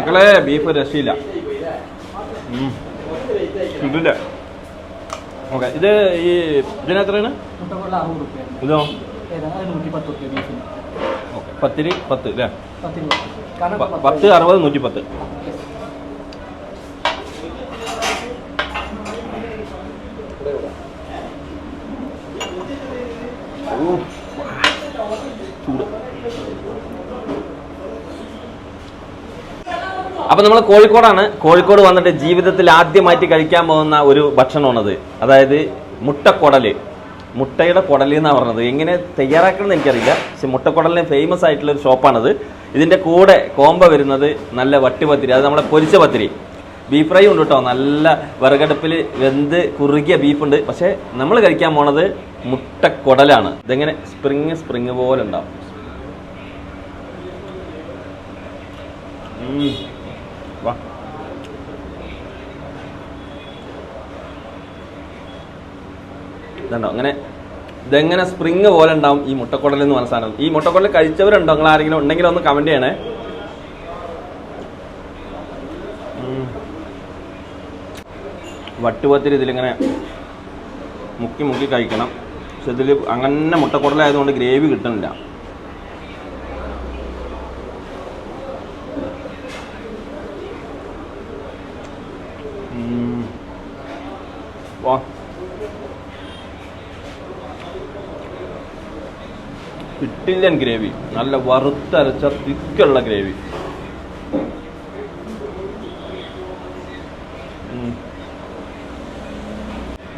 മക്കളെ ബീഫ് രക്ഷയില്ല. ഇതില്ല. ഓക്കെ ഇത് ഈ ഇതിനെത്രയാണ് എത്രയാണ്? ഇതോ? പത്തിരി പത്ത് അല്ലേ പത്ത് അറുപത് നൂറ്റി പത്ത് ചൂട്. അപ്പൊ നമ്മൾ കോഴിക്കോടാണ്. കോഴിക്കോട് വന്നിട്ട് ജീവിതത്തിൽ ആദ്യമായിട്ട് കഴിക്കാൻ പോകുന്ന ഒരു ഭക്ഷണമാണത്. അതായത് മുട്ടക്കുടൽ. മുട്ടയുടെ കൊടലി എന്നാണ് പറഞ്ഞത്. എങ്ങനെ തയ്യാറാക്കണമെന്ന് എനിക്കറിയില്ല. പക്ഷെ മുട്ടക്കുടലിന് ഫേമസ് ആയിട്ടുള്ള ഒരു ഷോപ്പാണത് ഇതിന്റെ കൂടെ കോമ്പ വരുന്നത് നല്ല വട്ടിപത്തിരി അത് നമ്മുടെ പൊരിച്ച പത്തിരി. ബീഫ് ഫ്രൈ ഉണ്ട് കേട്ടോ. നല്ല വിറകടുപ്പിൽ വെന്ത് കുറുകിയ ബീഫ് ഉണ്ട്. പക്ഷേ നമ്മൾ കഴിക്കാൻ പോണത് മുട്ടക്കൊടലാണ്. ഇതെങ്ങനെ സ്പ്രിങ് സ്പ്രിങ് പോലെ ഉണ്ടാവും. വാ ഇതുണ്ടോ? അങ്ങനെ ഇതെങ്ങനെ സ്പ്രിങ് പോലെ ഉണ്ടാവും ഈ മുട്ടക്കുടൽ എന്ന് പറഞ്ഞ സാധനം. ഈ മുട്ടക്കുടൽ കഴിച്ചവരുണ്ടോ? നിങ്ങൾ ആരെങ്കിലും ഉണ്ടെങ്കിൽ ഒന്ന് കമന്റ് ചെയ്യണേ. വട്ടുപത്തിരി ഇതിലിങ്ങനെ മുക്കി മുക്കി കഴിക്കണം. പക്ഷെ ഇതിൽ അങ്ങനെ മുട്ടക്കുടലായതുകൊണ്ട് ഗ്രേവി കിട്ടുന്നില്ല. വാ. ഗ്രേവി നല്ല വറുത്തരച്ച തിക്കുള്ള ഗ്രേവി.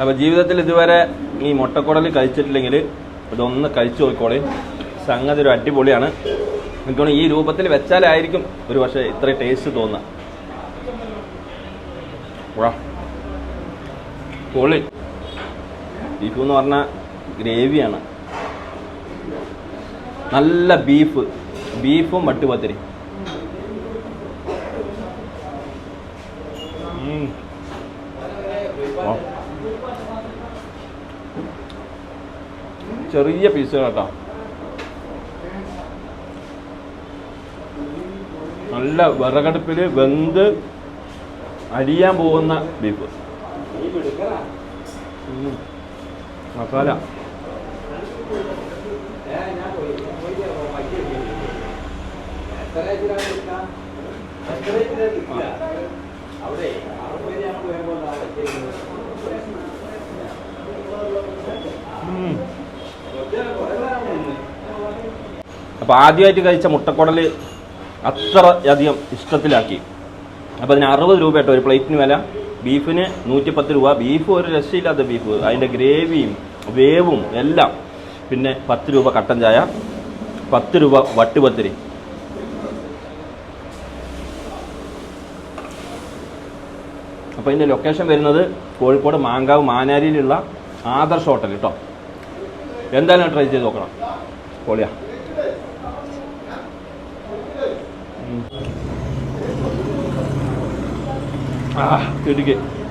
അപ്പൊ ജീവിതത്തിൽ ഇതുവരെ ഈ മുട്ടക്കുടൽ കഴിച്ചിട്ടില്ലെങ്കിൽ ഇതൊന്ന് കഴിച്ചു നോക്കോളി സംഗതി ഒരു അടിപൊളിയാണ്. എനിക്ക് ഈ രൂപത്തിൽ വെച്ചാലായിരിക്കും ഒരു പക്ഷേ ഇത്ര ടേസ്റ്റ് തോന്നുക. പൊളി. ബീഫ് എന്ന് പറഞ്ഞാൽ ഗ്രേവിയാണ്. നല്ല ബീഫ്. ബീഫും വട്ടുപത്തിരി. ചെറിയ പീസുകൾ കേട്ടോ. നല്ല വിറകടുപ്പിൽ വെന്ത് അരിയാൻ പോകുന്ന ബീഫ്. മസാല. അപ്പൊ ആദ്യമായിട്ട് കഴിച്ച മുട്ടക്കുടൽ അത്ര അധികം ഇഷ്ടത്തിലാക്കി. അപ്പോൾ അതിന് അറുപത് രൂപ കേട്ടോ ഒരു പ്ലേറ്റിന് വില ബീഫിന് നൂറ്റിപ്പത്ത് രൂപ. ബീഫ് ഒരു രക്ഷയില്ലാത്ത ബീഫ്. അതിന്റെ ഗ്രേവിയും വേവും എല്ലാം. പിന്നെ പത്ത് രൂപ കട്ടൻ ചായ പത്ത് രൂപ വട്ടുപത്തിരി. അപ്പോൾ ഇതിന്റെ ലൊക്കേഷൻ വരുന്നത് കോഴിക്കോട് മാങ്കാവ് മാനാരിയിലുള്ള ആദർശ് ഹോട്ടൽ കേട്ടോ എന്തായാലും ട്രൈ ചെയ്ത് നോക്കണം. പൊളിയാ. ah, good to get.